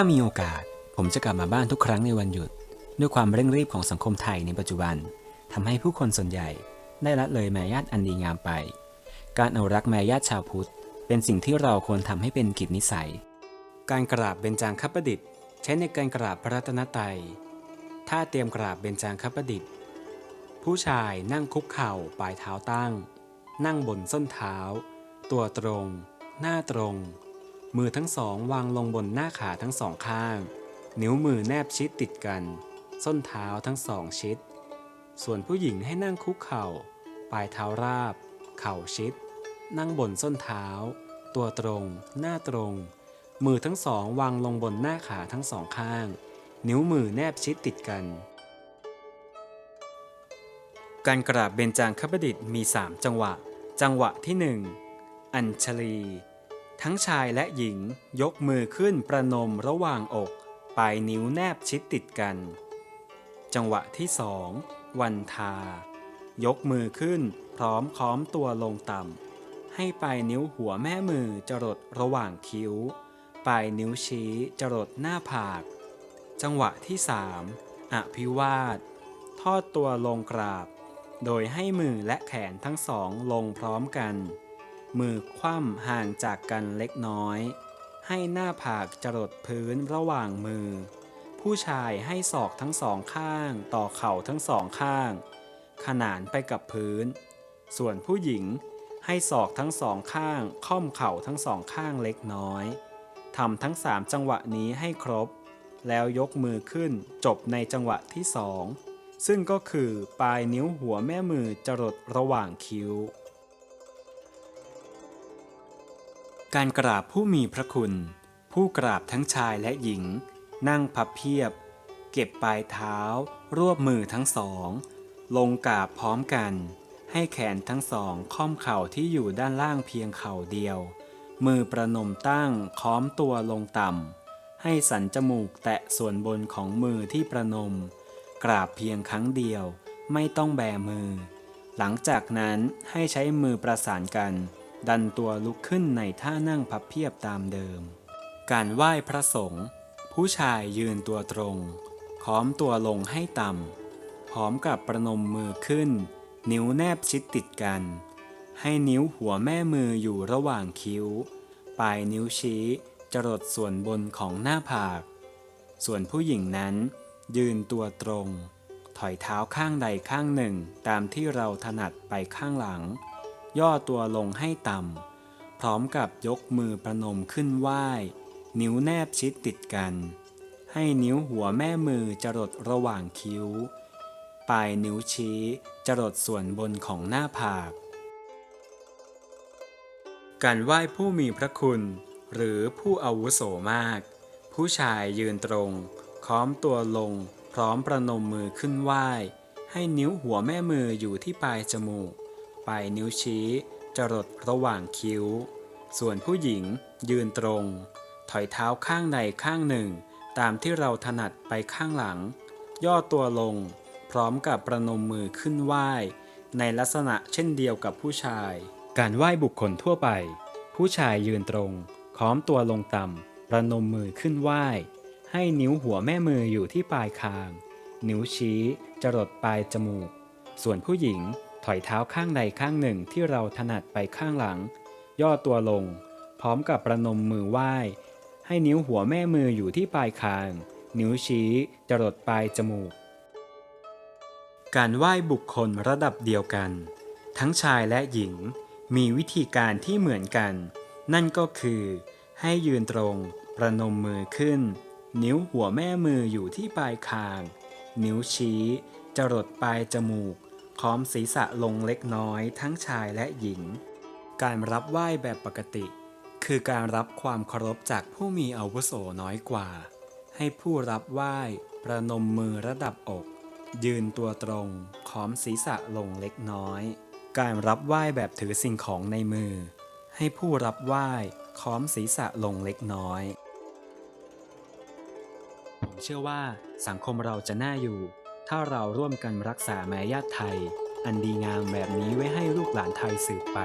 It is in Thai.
ถ้ามีโอกาส ผมจะกลับมาบ้านทุกครั้งในวันหยุด ด้วยความเร่งรีบของสังคมไทยในปัจจุบันทำให้ผู้คนส่วนใหญ่ ได้ละเลยแมารยาทอันดีงามไป การอนุรักษ์มารยาทชาวพุทธ เป็นสิ่งที่เราควรทำให้เป็นกิจนิสัย การกราบเบญจางคประดิษฐ์ ใช้ในการกราบพระรัตนตรัยท่าเตรียมกราบเบญจางคประดิษฐ์ ผู้ชายนั่งคุกเข่าปลายเท้าตั้ง นั่งบนส้นเท้า ตัวตรง หน้าตรง มือทั้งสองวางลงบนหน้าขาทั้งสองข้าง นิ้วมือแนบชิดติดกัน ส้นเท้าทั้งสองชิด ส่วนผู้หญิงให้นั่งคุกเข่า ปลายเท้าราบ เข่าชิด นั่งบนส้นเท้า ตัวตรง หน้าตรง มือทั้งสองวางลงบนหน้าขาทั้งสองข้าง นิ้วมือแนบชิดติดกัน การกราบเบญจางคประดิษฐ์มี 3 จังหวะ จังหวะที่ 1 อัญชลี ทั้งชายและหญิงยกมือขึ้นประนมระหว่างอก ปลายนิ้วแนบชิดติดกัน จังหวะที่สองวันทา ยกมือขึ้นพร้อมค้อมตัวลงต่ำ ให้ปลายนิ้วหัวแม่มือจรดระหว่างคิ้ว ปลายนิ้วชี้จรดหน้าผาก จังหวะที่สามอภิวาท ทอดตัวลงกราบ โดยให้มือและแขนทั้งสองลงพร้อมกัน มือคว่ำห่างจากกันเล็กน้อย ให้หน้าผากจรดพื้นระหว่างมือ ผู้ชายให้ศอกทั้งสองข้างต่อเข่าทั้งสองข้าง ขนานไปกับพื้น ส่วนผู้หญิงให้ศอกทั้งสองข้างค่อมเข่าทั้งสองข้างเล็กน้อยทำทั้งสามจังหวะนี้ให้ครบ แล้วยกมือขึ้นจบในจังหวะที่สองซึ่งก็คือปลายนิ้วหัวแม่มือจรดระหว่างคิ้ว การกราบผู้มีพระคุณ ผู้กราบทั้งชายและหญิง นั่งพับเพียบ เก็บปลายเท้า รวบมือทั้งสอง ลงกราบพร้อมกัน ให้แขนทั้งสองค่อมเข่าที่อยู่ด้านล่างเพียงเข่าเดียว มือประนมตั้งค้อมตัวลงต่ำ ให้สันจมูกแตะส่วนบนของมือที่ประนม กราบเพียงครั้งเดียว ไม่ต้องแบมือ หลังจากนั้นให้ใช้มือประสานกัน ดันตัวลุกขึ้นในท่านั่งพับเพียบตามเดิม การไหว้พระสงฆ์ผู้ชายยืนตัวตรงค้อมตัวลงให้ต่ำพร้อมกับประนมมือขึ้น นิ้วแนบชิดติดกัน ให้นิ้วหัวแม่มืออยู่ระหว่างคิ้ว ปลายนิ้วชี้จรดส่วนบนของหน้าผาก ส่วนผู้หญิงนั้น ยืนตัวตรง ถอยเท้าข้างใดข้างหนึ่งตามที่เราถนัดไปข้างหลัง ย่อตัวลงให้ต่ำ พร้อมกับยกมือประนมขึ้นไหว้ นิ้วแนบชิดติดกัน ให้นิ้วหัวแม่มือจรดระหว่างคิ้ว ปลายนิ้วชี้จรดส่วนบนของหน้าผาก การไหว้ผู้มีพระคุณ หรือผู้อาวุโสมาก ผู้ชายยืนตรง ค้อมตัวลง พร้อมประนมมือขึ้นไหว้ ให้นิ้วหัวแม่มืออยู่ที่ปลายจมูก ปลายนิ้วชี้ จรดระหว่างคิ้ว ส่วนผู้หญิงยืนตรง ถอยเท้าข้างใดข้างหนึ่ง ตามที่เราถนัดไปข้างหลัง ย่อตัวลง พร้อมกับประนมมือขึ้นไหว้ ในลักษณะเช่นเดียวกับผู้ชาย การไหว้บุคคลทั่วไป ผู้ชายยืนตรงค้อมตัวลงต่ำประนมมือขึ้นไหว้ ให้นิ้วหัวแม่มืออยู่ที่ปลายคาง นิ้วชี้จรดปลายจมูก ส่วนผู้หญิง ถอยเท้าข้างใดข้างหนึ่งที่เราถนัดไปข้างหลัง ย่อตัวลง พร้อมกับประนมมือไหว้ ให้นิ้วหัวแม่มืออยู่ที่ปลายคาง นิ้วชี้จรดปลายจมูก การไหว้บุคคลระดับเดียวกัน ทั้งชายและหญิงมีวิธีการที่เหมือนกัน นั่นก็คือ ให้ยืนตรง ประนมมือขึ้น นิ้วหัวแม่มืออยู่ที่ปลายคาง นิ้วชี้จรดปลายจมูก ค้อมศีรษะลงเล็กน้อยทั้งชายและหญิง การรับไหว้แบบปกติ คือการรับความเคารพจากผู้มีอาวุโสน้อยกว่า ให้ผู้รับไหว้ประนมมือระดับอก ยืนตัวตรงค้อมศีรษะลงเล็กน้อย การรับไหว้แบบถือสิ่งของในมือ ให้ผู้รับไหว้ค้อมศีรษะลงเล็กน้อยผมเชื่อว่าสังคมเราจะน่าอยู่ ถ้าเราร่วมกันรักษามารยาทไทย อันดีงามแบบนี้ไว้ให้ลูกหลานไทยสืบไป